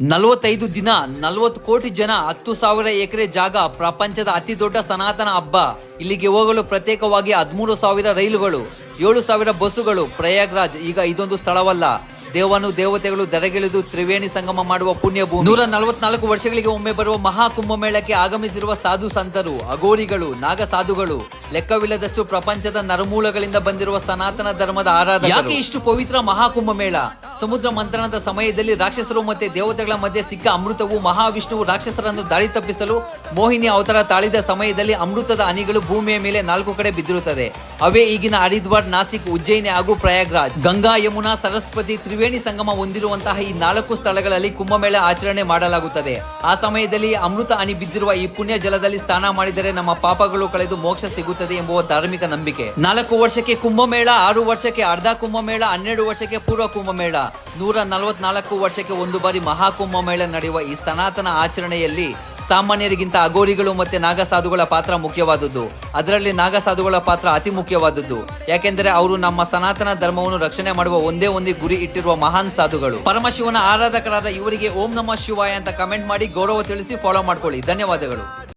ನಲವತ್ತೈದು ದಿನ, ನಲವತ್ತು ಕೋಟಿ ಜನ, ಹತ್ತು ಸಾವಿರ ಎಕರೆ ಜಾಗ, ಪ್ರಪಂಚದ ಅತಿ ದೊಡ್ಡ ಸನಾತನ ಹಬ್ಬ. ಇಲ್ಲಿಗೆ ಹೋಗಲು ಪ್ರತ್ಯೇಕವಾಗಿ ಹದಿಮೂರು ಸಾವಿರ ರೈಲುಗಳು, ಏಳು ಸಾವಿರ ಬಸ್ಸುಗಳು. ಪ್ರಯಾಗ್ರಾಜ್, ಈಗ ಇದೊಂದು ಸ್ಥಳವಲ್ಲ. ದೇವನು ದೇವತೆಗಳು ದರೆಗಿಳಿದು ತ್ರಿವೇಣಿ ಸಂಗಮ ಮಾಡುವ ಪುಣ್ಯ ಭೂಮಿ ನೂರ ನಲವತ್ನಾಲ್ಕು ವರ್ಷಗಳಿಗೆ ಒಮ್ಮೆ ಬರುವ ಮಹಾ ಕುಂಭಮೇಳಕ್ಕೆ ಆಗಮಿಸಿರುವ ಸಾಧು ಸಂತರು ಅಗೋರಿಗಳು ನಾಗ ಸಾಧುಗಳು, ಲೆಕ್ಕವಿಲ್ಲದಷ್ಟು ಪ್ರಪಂಚದ ನರಮೂಲಗಳಿಂದ ಬಂದಿರುವ ಸನಾತನ ಧರ್ಮದ ಆರಾಧನೆ ಯಾಕೆ ಇಷ್ಟು ಪವಿತ್ರ ಮಹಾ ಕುಂಭಮೇಳ ಸಮುದ್ರ ಮಂಥನದ ಸಮಯದಲ್ಲಿ ರಾಕ್ಷಸರು ಮತ್ತೆ ದೇವತೆಗಳ ಮಧ್ಯೆ ಸಿಕ್ಕ ಅಮೃತವು ಮಹಾವಿಷ್ಣುವು ರಾಕ್ಷಸರನ್ನು ದಾಳಿ ತಪ್ಪಿಸಲು ಮೋಹಿನಿ ಅವತಾರ ತಾಳಿದ ಸಮಯದಲ್ಲಿ ಅಮೃತದ ಅನಿಗಳು ಭೂಮಿಯ ಮೇಲೆ ನಾಲ್ಕು ಕಡೆ ಬಿದ್ದಿರುತ್ತದೆ. ಅವೇ ಈಗಿನ ಹರಿದ್ವಾರ್, ನಾಸಿಕ್, ಉಜ್ಜಯಿನಿ ಹಾಗೂ ಪ್ರಯಾಗ್ರಾಜ್. ಗಂಗಾ, ಯಮುನಾ, ಸರಸ್ವತಿ, ತ್ರಿವೇಣಿ ಸಂಗಮ ಹೊಂದಿರುವಂತಹ ಈ ನಾಲ್ಕು ಸ್ಥಳಗಳಲ್ಲಿ ಕುಂಭಮೇಳ ಆಚರಣೆ ಮಾಡಲಾಗುತ್ತದೆ. ಆ ಸಮಯದಲ್ಲಿ ಅಮೃತ ಹನಿ ಬಿದ್ದಿರುವ ಈ ಪುಣ್ಯ ಜಲದಲ್ಲಿ ಸ್ನಾನ ಮಾಡಿದರೆ ನಮ್ಮ ಪಾಪಗಳು ಕಳೆದು ಮೋಕ್ಷ ಸಿಗುತ್ತದೆ ಎಂಬುವ ಧಾರ್ಮಿಕ ನಂಬಿಕೆ. ನಾಲ್ಕು ವರ್ಷಕ್ಕೆ ಕುಂಭಮೇಳ, ಆರು ವರ್ಷಕ್ಕೆ ಅರ್ಧ ಕುಂಭಮೇಳ, ಹನ್ನೆರಡು ವರ್ಷಕ್ಕೆ ಪೂರ್ವ ಕುಂಭಮೇಳ. ನೂರ ನಲವತ್ನಾಲ್ಕು ವರ್ಷಕ್ಕೆ ಒಂದು ಬಾರಿ ಮಹಾಕುಂಭ ಮೇಳ ನಡೆಯುವ ಈ ಸನಾತನ ಆಚರಣೆಯಲ್ಲಿ ಸಾಮಾನ್ಯರಿಗಿಂತ ಅಗೋರಿಗಳು ಮತ್ತೆ ನಾಗಸಾಧುಗಳ ಪಾತ್ರ ಮುಖ್ಯವಾದದ್ದು. ಅದರಲ್ಲಿ ನಾಗಸಾಧುಗಳ ಪಾತ್ರ ಅತಿ ಮುಖ್ಯವಾದದ್ದು. ಯಾಕೆಂದರೆ ಅವರು ನಮ್ಮ ಸನಾತನ ಧರ್ಮವನ್ನು ರಕ್ಷಣೆ ಮಾಡುವ ಒಂದೇ ಒಂದೇ ಗುರಿ ಇಟ್ಟಿರುವ ಮಹಾನ್ ಸಾಧುಗಳು. ಪರಮಶಿವನ ಆರಾಧಕರಾದ ಇವರಿಗೆ ಓಂ ನಮಃ ಶಿವಾಯ ಅಂತ ಕಮೆಂಟ್ ಮಾಡಿ ಗೌರವ ತಿಳಿಸಿ ಫಾಲೋ ಮಾಡ್ಕೊಳ್ಳಿ. ಧನ್ಯವಾದಗಳು.